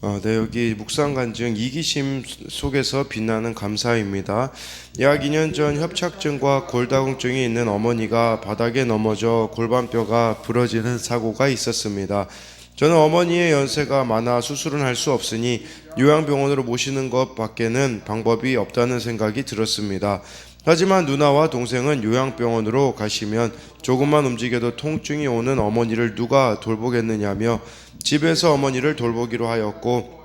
어, 네, 여기 묵상 간증 이기심 속에서 빛나는 감사입니다. 약 2년 전 협착증과 골다공증이 있는 어머니가 바닥에 넘어져 골반뼈가 부러지는 사고가 있었습니다. 저는 어머니의 연세가 많아 수술은 할 수 없으니 요양병원으로 모시는 것 밖에는 방법이 없다는 생각이 들었습니다. 하지만 누나와 동생은 요양병원으로 가시면 조금만 움직여도 통증이 오는 어머니를 누가 돌보겠느냐며 집에서 어머니를 돌보기로 하였고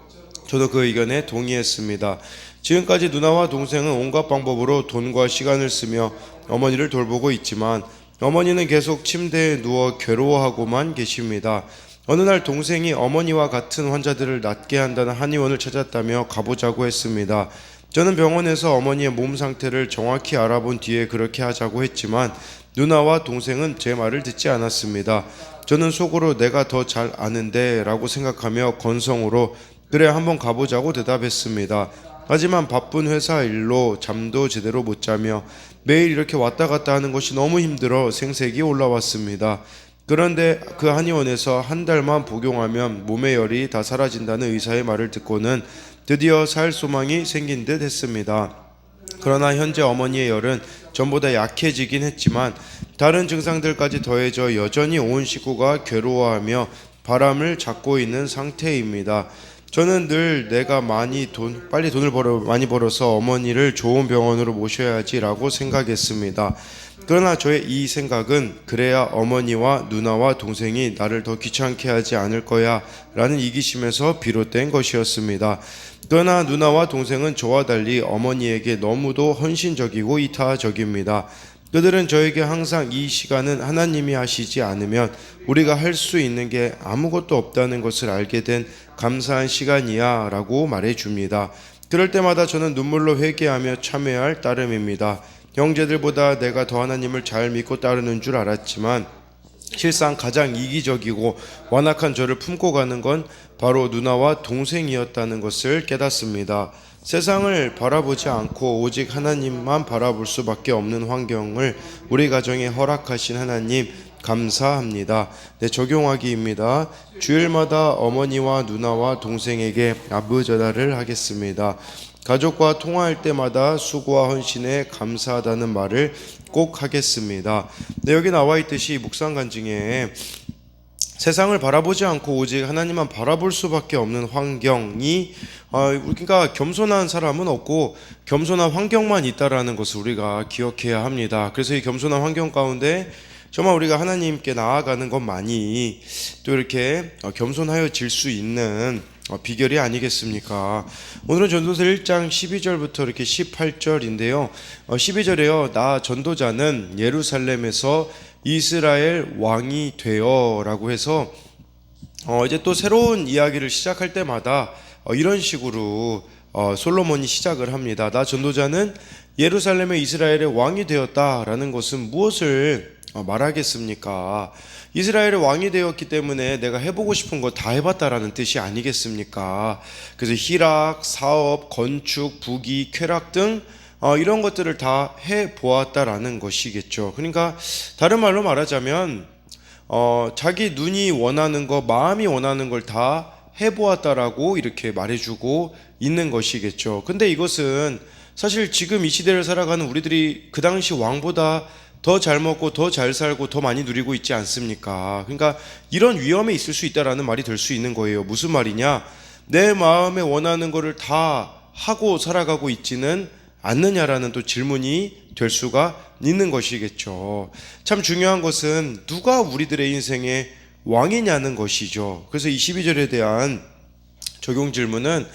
저도 그 의견에 동의했습니다. 지금까지 누나와 동생은 온갖 방법으로 돈과 시간을 쓰며 어머니를 돌보고 있지만 어머니는 계속 침대에 누워 괴로워하고만 계십니다. 어느 날 동생이 어머니와 같은 환자들을 낫게 한다는 한의원을 찾았다며 가보자고 했습니다. 저는 병원에서 어머니의 몸 상태를 정확히 알아본 뒤에 그렇게 하자고 했지만 누나와 동생은 제 말을 듣지 않았습니다. 저는 속으로 내가 더 잘 아는데 라고 생각하며 건성으로 그래 한번 가보자고 대답했습니다. 하지만 바쁜 회사 일로 잠도 제대로 못 자며 매일 이렇게 왔다 갔다 하는 것이 너무 힘들어 생색이 올라왔습니다. 그런데 그 한의원에서 한 달만 복용하면 몸의 열이 다 사라진다는 의사의 말을 듣고는 드디어 살 소망이 생긴 듯 했습니다. 그러나 현재 어머니의 열은 전보다 약해지긴 했지만 다른 증상들까지 더해져 여전히 온 식구가 괴로워하며 바람을 잡고 있는 상태입니다. 저는 늘 내가 많이 돈 빨리 돈을 벌어 많이 벌어서 어머니를 좋은 병원으로 모셔야지라고 생각했습니다. 그러나 저의 이 생각은 그래야 어머니와 누나와 동생이 나를 더 귀찮게 하지 않을 거야 라는 이기심에서 비롯된 것이었습니다. 그러나 누나와 동생은 저와 달리 어머니에게 너무도 헌신적이고 이타적입니다. 그들은 저에게 항상 이 시간은 하나님이 하시지 않으면 우리가 할 수 있는 게 아무것도 없다는 것을 알게 된 감사한 시간이야 라고 말해 줍니다. 그럴 때마다 저는 눈물로 회개하며 참여할 따름입니다. 형제들보다 내가 더 하나님을 잘 믿고 따르는 줄 알았지만 실상 가장 이기적이고 완악한 저를 품고 가는 건 바로 누나와 동생이었다는 것을 깨닫습니다. 세상을 바라보지 않고 오직 하나님만 바라볼 수밖에 없는 환경을 우리 가정에 허락하신 하나님 감사합니다. 네, 적용하기입니다. 주일마다 어머니와 누나와 동생에게 아부 전화를 하겠습니다. 가족과 통화할 때마다 수고와 헌신에 감사하다는 말을 꼭 하겠습니다. 네, 여기 나와 있듯이 묵상 간증에 세상을 바라보지 않고 오직 하나님만 바라볼 수밖에 없는 환경이 어, 우리가 겸손한 사람은 없고 겸손한 환경만 있다라는 것을 우리가 기억해야 합니다. 그래서 이 겸손한 환경 가운데 정말 우리가 하나님께 나아가는 것만이 또 이렇게 어, 겸손하여질 수 있는 어, 비결이 아니겠습니까? 오늘은 전도서 1장 12절부터 이렇게 18절인데요. 12절에요. 나 전도자는 예루살렘에서 이스라엘 왕이 되어라고 해서 어, 이제 또 새로운 이야기를 시작할 때마다 어, 이런 식으로 어, 솔로몬이 시작을 합니다. 나 전도자는 예루살렘의 이스라엘의 왕이 되었다라는 것은 무엇을 어, 말하겠습니까? 이스라엘의 왕이 되었기 때문에 내가 해보고 싶은 거 다 해봤다라는 뜻이 아니겠습니까? 그래서 희락, 사업, 건축, 부귀, 쾌락 등 어, 이런 것들을 다 해 보았다라는 것이겠죠. 그러니까 다른 말로 말하자면 어, 자기 눈이 원하는 거, 마음이 원하는 걸 다 해보았다라고 이렇게 말해주고 있는 것이겠죠. 근데 이것은 사실 지금 이 시대를 살아가는 우리들이 그 당시 왕보다 더 잘 먹고 더 잘 살고 더 많이 누리고 있지 않습니까? 그러니까 이런 위험에 있을 수 있다라는 말이 될 수 있는 거예요. 무슨 말이냐? 내 마음에 원하는 거를 다 하고 살아가고 있지는 않느냐라는 또 질문이 될 수가 있는 것이겠죠. 참 중요한 것은 누가 우리들의 인생의 왕이냐는 것이죠. 그래서 이 12절에 대한 적용 질문은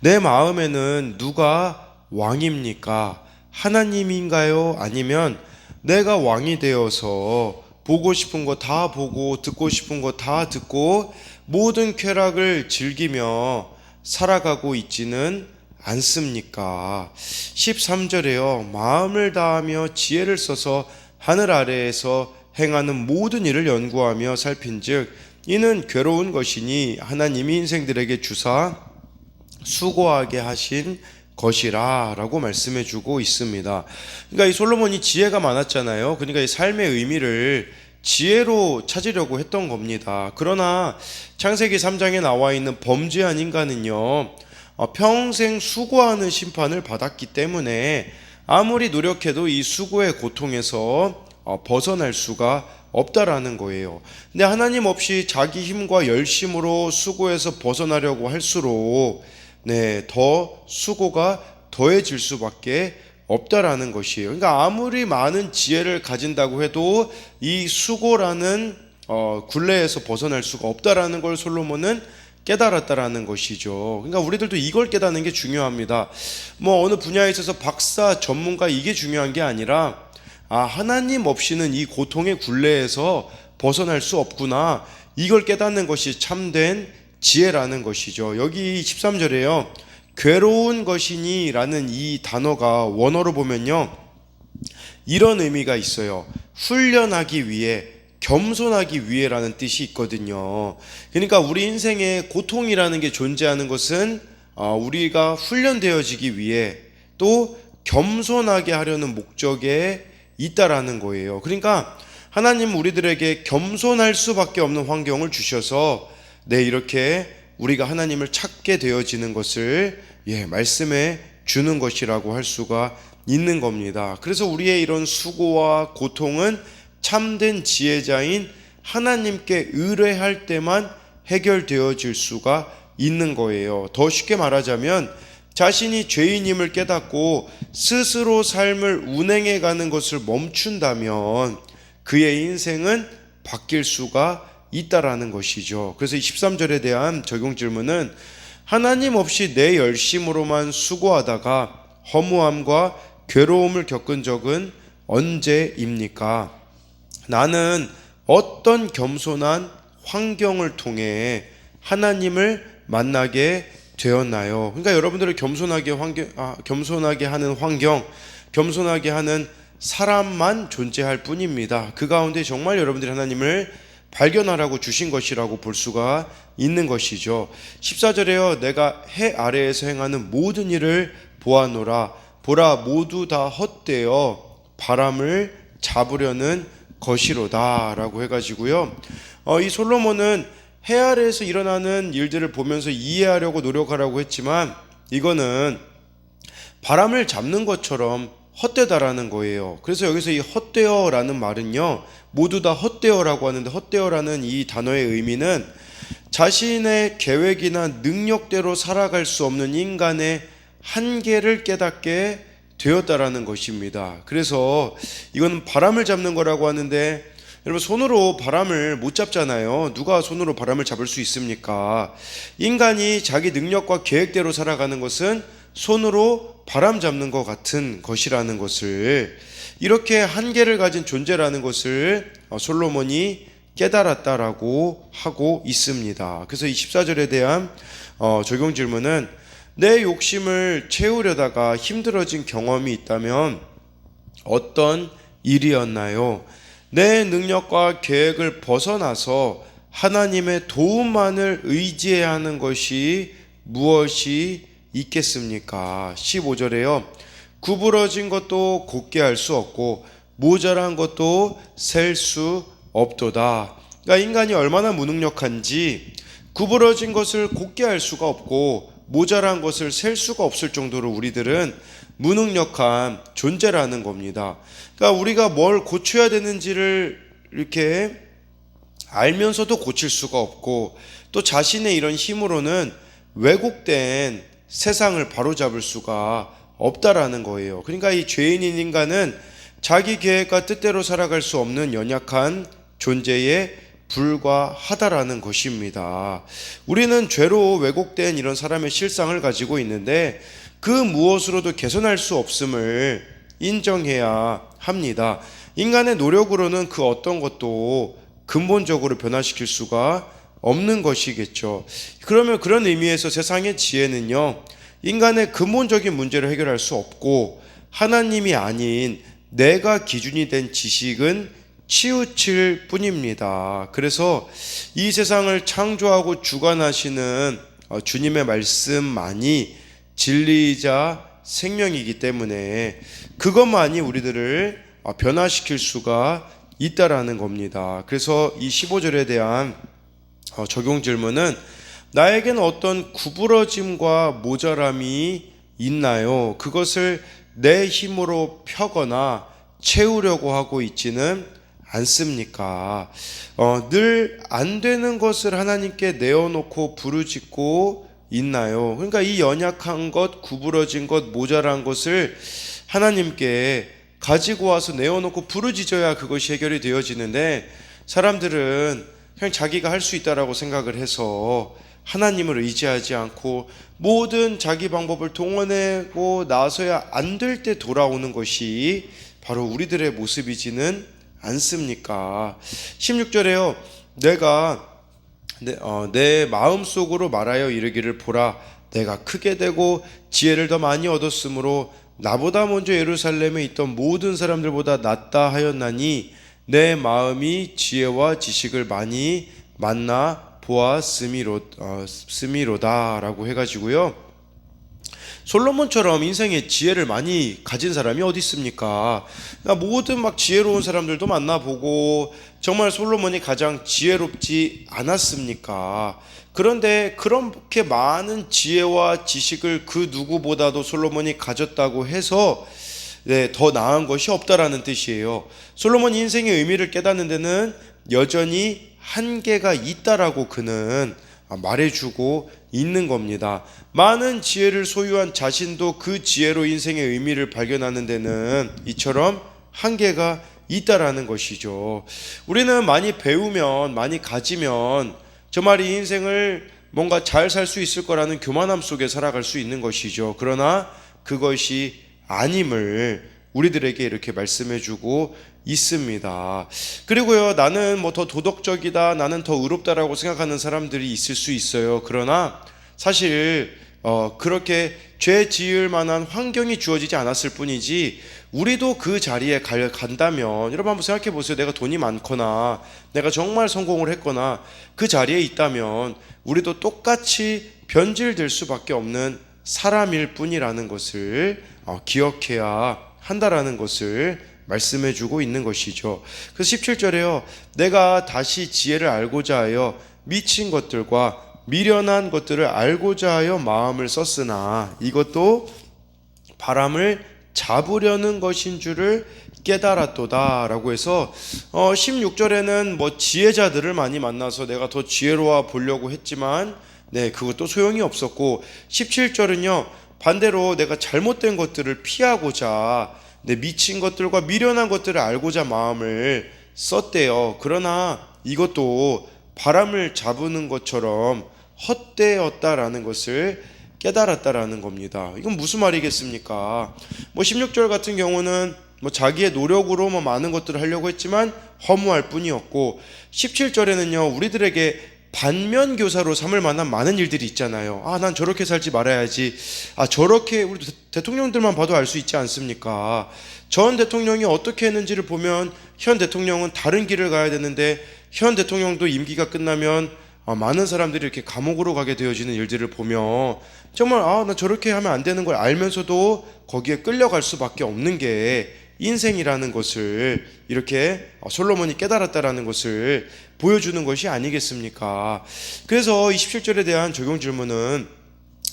내 마음에는 누가 왕입니까? 하나님인가요? 아니면 내가 왕이 되어서 보고 싶은 거 다 보고 듣고 싶은 거 다 듣고 모든 쾌락을 즐기며 살아가고 있지는 않습니까? 13절에요. 마음을 다하며 지혜를 써서 하늘 아래에서 행하는 모든 일을 연구하며 살핀즉 이는 괴로운 것이니 하나님이 인생들에게 주사 수고하게 하신 것이라 라고 말씀해 주고 있습니다. 그러니까 이 솔로몬이 지혜가 많았잖아요. 그러니까 이 삶의 의미를 지혜로 찾으려고 했던 겁니다. 그러나 창세기 3장에 나와 있는 범죄한 인간은요, 어, 평생 수고하는 심판을 받았기 때문에 아무리 노력해도 이 수고의 고통에서 어, 벗어날 수가 없다라는 거예요. 근데 하나님 없이 자기 힘과 열심으로 수고해서 벗어나려고 할수록 네, 더 수고가 더해질 수밖에 없다라는 것이에요. 그러니까 아무리 많은 지혜를 가진다고 해도 이 수고라는 어, 굴레에서 벗어날 수가 없다라는 걸 솔로몬은 깨달았다라는 것이죠. 그러니까 우리들도 이걸 깨닫는 게 중요합니다. 뭐 어느 분야에 있어서 박사 전문가 이게 중요한 게 아니라 아 하나님 없이는 이 고통의 굴레에서 벗어날 수 없구나. 이걸 깨닫는 것이 참된 지혜라는 것이죠. 여기 13절에요. 괴로운 것이니라는 이 단어가 원어로 보면요. 이런 의미가 있어요. 훈련하기 위해 겸손하기 위해라는 뜻이 있거든요. 그러니까 우리 인생에 고통이라는 게 존재하는 것은 어, 우리가 훈련되어지기 위해 또 겸손하게 하려는 목적에 있다라는 거예요. 그러니까 하나님 우리들에게 겸손할 수밖에 없는 환경을 주셔서 네 이렇게 우리가 하나님을 찾게 되어지는 것을 예 말씀해 주는 것이라고 할 수가 있는 겁니다. 그래서 우리의 이런 수고와 고통은 참된 지혜자인 하나님께 의뢰할 때만 해결되어질 수가 있는 거예요. 더 쉽게 말하자면 자신이 죄인임을 깨닫고 스스로 삶을 운행해 가는 것을 멈춘다면 그의 인생은 바뀔 수가 있다라는 것이죠. 그래서 이 13절에 대한 적용 질문은 하나님 없이 내 열심으로만 수고하다가 허무함과 괴로움을 겪은 적은 언제입니까? 나는 어떤 겸손한 환경을 통해 하나님을 만나게 되었나요? 그러니까 여러분들을 겸손하게 환경, 아, 겸손하게 하는 환경, 겸손하게 하는 사람만 존재할 뿐입니다. 그 가운데 정말 여러분들이 하나님을 발견하라고 주신 것이라고 볼 수가 있는 것이죠. 14절에요. 내가 해 아래에서 행하는 모든 일을 보아노라. 보라 모두 다 헛되어 바람을 잡으려는 것이로다라고 해가지고요. 어, 이 솔로몬은 해 아래에서 일어나는 일들을 보면서 이해하려고 노력하라고 했지만 이거는 바람을 잡는 것처럼 헛되다라는 거예요. 그래서 여기서 이 헛되어라는 말은요, 모두 다 헛되어라고 하는데 헛되어라는 이 단어의 의미는 자신의 계획이나 능력대로 살아갈 수 없는 인간의 한계를 깨닫게 되었다라는 것입니다. 그래서 이건 바람을 잡는 거라고 하는데 여러분 손으로 바람을 못 잡잖아요. 누가 손으로 바람을 잡을 수 있습니까? 인간이 자기 능력과 계획대로 살아가는 것은 손으로 바람 잡는 것 같은 것이라는 것을 이렇게 한계를 가진 존재라는 것을 어, 솔로몬이 깨달았다라고 하고 있습니다. 그래서 이 14절에 대한 어, 적용 질문은 내 욕심을 채우려다가 힘들어진 경험이 있다면 어떤 일이었나요? 내 능력과 계획을 벗어나서 하나님의 도움만을 의지해야 하는 것이 무엇이 있겠습니까? 15절에요. 구부러진 것도 곧게 할 수 없고 모자란 것도 셀 수 없도다. 그러니까 인간이 얼마나 무능력한지 구부러진 것을 곧게 할 수가 없고 모자란 것을 셀 수가 없을 정도로 우리들은 무능력한 존재라는 겁니다. 그러니까 우리가 뭘 고쳐야 되는지를 이렇게 알면서도 고칠 수가 없고 또 자신의 이런 힘으로는 왜곡된 세상을 바로잡을 수가 없다라는 거예요. 그러니까 이 죄인인 인간은 자기 계획과 뜻대로 살아갈 수 없는 연약한 존재에 불과하다라는 것입니다. 우리는 죄로 왜곡된 이런 사람의 실상을 가지고 있는데 그 무엇으로도 개선할 수 없음을 인정해야 합니다. 인간의 노력으로는 그 어떤 것도 근본적으로 변화시킬 수가 없는 것이겠죠. 그러면 그런 의미에서 세상의 지혜는요, 인간의 근본적인 문제를 해결할 수 없고, 하나님이 아닌 내가 기준이 된 지식은 치우칠 뿐입니다. 그래서 이 세상을 창조하고 주관하시는 어, 주님의 말씀만이 진리이자 생명이기 때문에 그것만이 우리들을 어, 변화시킬 수가 있다라는 겁니다. 그래서 이 15절에 대한 어, 적용 질문은 나에게는 어떤 구부러짐과 모자람이 있나요? 그것을 내 힘으로 펴거나 채우려고 하고 있지는 않습니까? 어, 늘 안 되는 것을 하나님께 내어놓고 부르짖고 있나요? 그러니까 이 연약한 것, 구부러진 것, 모자란 것을 하나님께 가지고 와서 내어놓고 부르짖어야 그것이 해결이 되어지는데 사람들은 그냥 자기가 할 수 있다라고 생각을 해서 하나님을 의지하지 않고 모든 자기 방법을 동원하고 나서야 안 될 때 돌아오는 것이 바로 우리들의 모습이지는 않습니까? 16절에요. 내가 내, 어, 내 마음속으로 말하여 이르기를 보라 내가 크게 되고 지혜를 더 많이 얻었으므로 나보다 먼저 예루살렘에 있던 모든 사람들보다 낫다 하였나니 내 마음이 지혜와 지식을 많이 만나 보았음이로 어, 씀이로다라고 해가지고요. 솔로몬처럼 인생에 지혜를 많이 가진 사람이 어디 있습니까? 그러니까 모든 막 지혜로운 사람들도 만나보고 정말 솔로몬이 가장 지혜롭지 않았습니까? 그런데 그렇게 많은 지혜와 지식을 그 누구보다도 솔로몬이 가졌다고 해서 네, 더 나은 것이 없다라는 뜻이에요. 솔로몬 인생의 의미를 깨닫는 데는 여전히 한계가 있다라고 그는 말해주고 있는 겁니다. 많은 지혜를 소유한 자신도 그 지혜로 인생의 의미를 발견하는 데는 이처럼 한계가 있다라는 것이죠. 우리는 많이 배우면, 많이 가지면 정말 이 인생을 뭔가 잘 살 수 있을 거라는 교만함 속에 살아갈 수 있는 것이죠. 그러나 그것이 아님을 우리들에게 이렇게 말씀해 주고 있습니다. 그리고요, 나는 뭐 더 도덕적이다, 나는 더 의롭다라고 생각하는 사람들이 있을 수 있어요. 그러나 사실, 어, 그렇게 죄 지을 만한 환경이 주어지지 않았을 뿐이지, 우리도 그 자리에 갈, 간다면, 여러분 한번 생각해 보세요. 내가 돈이 많거나, 내가 정말 성공을 했거나, 그 자리에 있다면, 우리도 똑같이 변질될 수밖에 없는 사람일 뿐이라는 것을 어, 기억해야 한다라는 것을 말씀해 주고 있는 것이죠. 그래서 17절에요. 내가 다시 지혜를 알고자 하여 미친 것들과 미련한 것들을 알고자 하여 마음을 썼으나 이것도 바람을 잡으려는 것인 줄을 깨달았도다라고 해서 어 16절에는 뭐 지혜자들을 많이 만나서 내가 더 지혜로워 보려고 했지만 네 그것도 소용이 없었고 17절은요 반대로 내가 잘못된 것들을 피하고자 내 미친 것들과 미련한 것들을 알고자 마음을 썼대요. 그러나 이것도 바람을 잡는 것처럼 헛되었다라는 것을 깨달았다라는 겁니다. 이건 무슨 말이겠습니까? 뭐 16절 같은 경우는 뭐 자기의 노력으로 뭐 많은 것들을 하려고 했지만 허무할 뿐이었고 17절에는요 우리들에게 반면 교사로 삼을 만한 많은 일들이 있잖아요. 아, 난 저렇게 살지 말아야지. 아, 저렇게 우리 대통령들만 봐도 알 수 있지 않습니까? 전 대통령이 어떻게 했는지를 보면 현 대통령은 다른 길을 가야 되는데 현 대통령도 임기가 끝나면 아, 많은 사람들이 이렇게 감옥으로 가게 되어지는 일들을 보면 정말 아, 나 저렇게 하면 안 되는 걸 알면서도 거기에 끌려갈 수밖에 없는 게 인생이라는 것을 이렇게 솔로몬이 깨달았다라는 것을 보여주는 것이 아니겠습니까? 그래서 27절에 대한 적용 질문은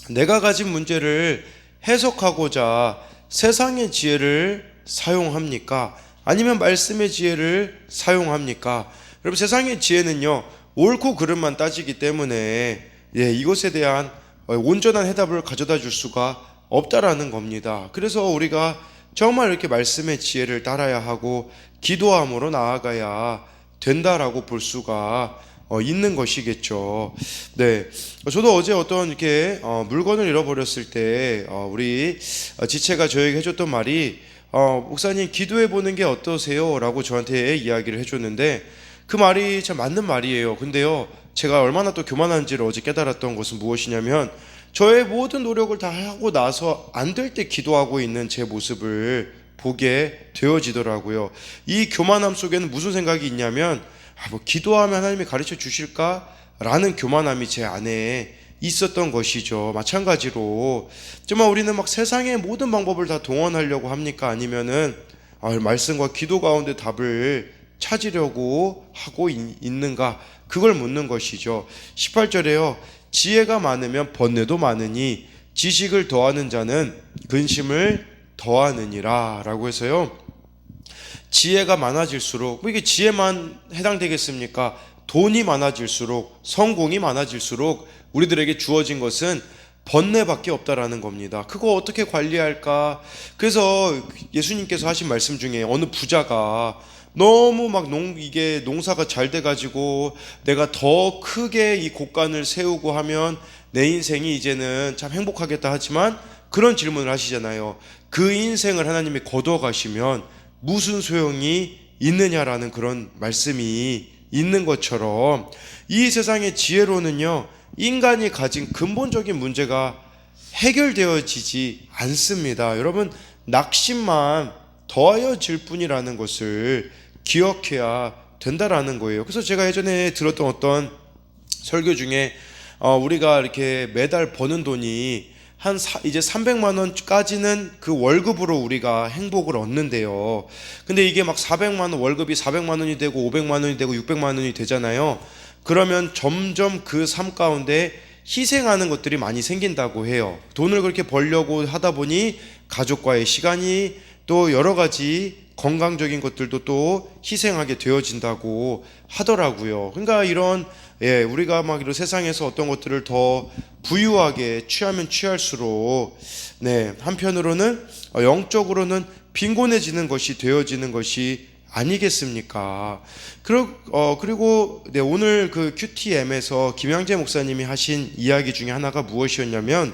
내가 가진 문제를 해석하고자 세상의 지혜를 사용합니까? 아니면 말씀의 지혜를 사용합니까? 여러분 세상의 지혜는요 옳고 그름만 따지기 때문에 예, 이것에 대한 온전한 해답을 가져다 줄 수가 없다라는 겁니다. 그래서 우리가 정말 이렇게 말씀의 지혜를 따라야 하고 기도함으로 나아가야 된다라고 볼 수가 어, 있는 것이겠죠. 네, 저도 어제 어떤 이렇게 어, 물건을 잃어버렸을 때 어, 우리 지체가 저에게 해줬던 말이 어, 목사님 기도해 보는 게 어떠세요?라고 저한테 이야기를 해줬는데 그 말이 참 맞는 말이에요. 근데요, 제가 얼마나 또 교만한지를 어제 깨달았던 것은 무엇이냐면 저의 모든 노력을 다 하고 나서 안 될 때 기도하고 있는 제 모습을 보게 되어지더라고요. 이 교만함 속에는 무슨 생각이 있냐면 아, 뭐 기도하면 하나님이 가르쳐 주실까 라는 교만함이 제 안에 있었던 것이죠. 마찬가지로 정말 우리는 막 세상의 모든 방법을 다 동원하려고 합니까? 아니면은 아, 말씀과 기도 가운데 답을 찾으려고 하고 있- 있는가? 그걸 묻는 것이죠. 18절에요. 지혜가 많으면 번뇌도 많으니 지식을 더하는 자는 근심을 더하느니라 라고 해서요. 지혜가 많아질수록 뭐 이게 지혜만 해당되겠습니까? 돈이 많아질수록 성공이 많아질수록 우리들에게 주어진 것은 번뇌밖에 없다라는 겁니다. 그거 어떻게 관리할까? 그래서 예수님께서 하신 말씀 중에 어느 부자가 너무 막 농 이게 농사가 잘 돼 가지고 내가 더 크게 이 곳간을 세우고 하면 내 인생이 이제는 참 행복하겠다 하지만 그런 질문을 하시잖아요. 그 인생을 하나님이 거둬 가시면 무슨 소용이 있느냐라는 그런 말씀이 있는 것처럼 이 세상의 지혜로는요 인간이 가진 근본적인 문제가 해결되어지지 않습니다. 여러분 낙심만 더하여질 뿐이라는 것을 기억해야 된다라는 거예요. 그래서 제가 예전에 들었던 어떤 설교 중에 어, 우리가 이렇게 매달 버는 돈이 한 사, 이제 300만 원까지는 그 월급으로 우리가 행복을 얻는데요. 근데 이게 막 400만 원 월급이 400만 원이 되고 500만 원이 되고 600만 원이 되잖아요. 그러면 점점 그 삶 가운데 희생하는 것들이 많이 생긴다고 해요. 돈을 그렇게 벌려고 하다 보니 가족과의 시간이 또 여러 가지 건강적인 것들도 또 희생하게 되어진다고 하더라고요. 그러니까 이런 예, 우리가 막 이런 세상에서 어떤 것들을 더 부유하게 취하면 취할수록 네, 한편으로는 어, 영적으로는 빈곤해지는 것이 되어지는 것이 아니겠습니까? 그리고, 어, 그리고 네, 오늘 그 QTM에서 김양재 목사님이 하신 이야기 중에 하나가 무엇이었냐면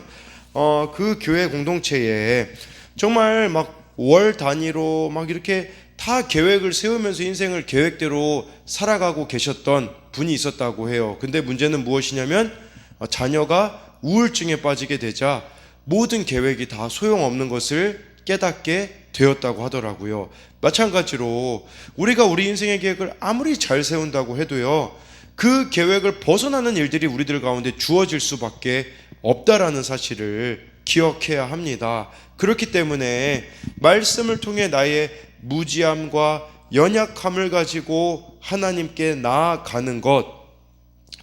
어, 그 교회 공동체에 정말 막 월 단위로 막 이렇게 다 계획을 세우면서 인생을 계획대로 살아가고 계셨던 분이 있었다고 해요. 근데 문제는 무엇이냐면 어, 자녀가 우울증에 빠지게 되자 모든 계획이 다 소용없는 것을 깨닫게 되었다고 하더라고요. 마찬가지로 우리가 우리 인생의 계획을 아무리 잘 세운다고 해도요. 그 계획을 벗어나는 일들이 우리들 가운데 주어질 수밖에 없다라는 사실을 기억해야 합니다. 그렇기 때문에 말씀을 통해 나의 무지함과 연약함을 가지고 하나님께 나아가는 것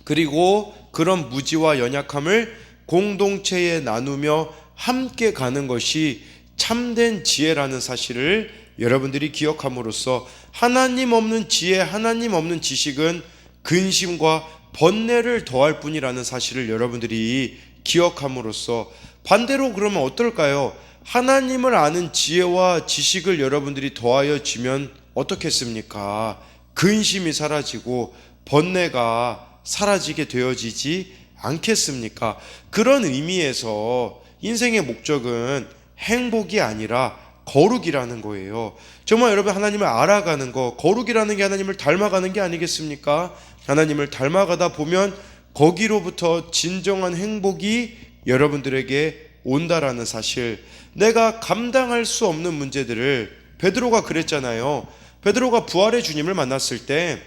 그리고 그런 무지와 연약함을 공동체에 나누며 함께 가는 것이 참된 지혜라는 사실을 여러분들이 기억함으로써 하나님 없는 지혜, 하나님 없는 지식은 근심과 번뇌를 더할 뿐이라는 사실을 여러분들이 기억함으로써 반대로 그러면 어떨까요? 하나님을 아는 지혜와 지식을 여러분들이 더하여 지면 어떻겠습니까? 근심이 사라지고 번뇌가 사라지게 되어지지 않겠습니까? 그런 의미에서 인생의 목적은 행복이 아니라 거룩이라는 거예요. 정말 여러분 하나님을 알아가는 거, 거룩이라는 게 하나님을 닮아가는 게 아니겠습니까? 하나님을 닮아가다 보면 거기로부터 진정한 행복이 여러분들에게 온다라는 사실. 내가 감당할 수 없는 문제들을 베드로가 그랬잖아요. 베드로가 부활의 주님을 만났을 때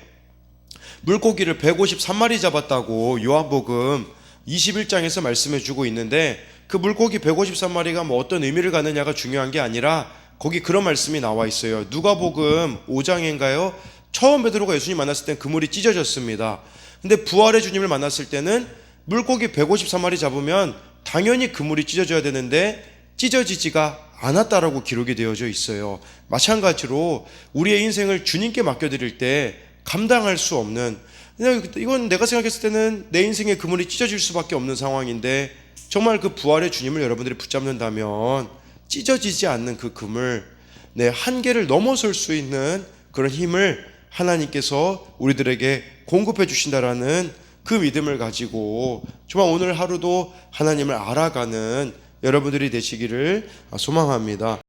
물고기를 153마리 잡았다고 요한복음 21장에서 말씀해 주고 있는데 그 물고기 153마리가 뭐 어떤 의미를 갖느냐가 중요한 게 아니라 거기 그런 말씀이 나와 있어요. 누가복음 5장인가요? 처음 베드로가 예수님 만났을 땐 그물이 찢어졌습니다. 근데 부활의 주님을 만났을 때는 물고기 153마리 잡으면 당연히 그물이 찢어져야 되는데 찢어지지가 않았다라고 기록이 되어져 있어요. 마찬가지로 우리의 인생을 주님께 맡겨드릴 때 감당할 수 없는 이건 내가 생각했을 때는 내 인생의 그물이 찢어질 수밖에 없는 상황인데 정말 그 부활의 주님을 여러분들이 붙잡는다면 찢어지지 않는 그 그물 내 한계를 넘어설 수 있는 그런 힘을 하나님께서 우리들에게 공급해 주신다라는 그 믿음을 가지고 정말 오늘 하루도 하나님을 알아가는 여러분들이 되시기를 소망합니다.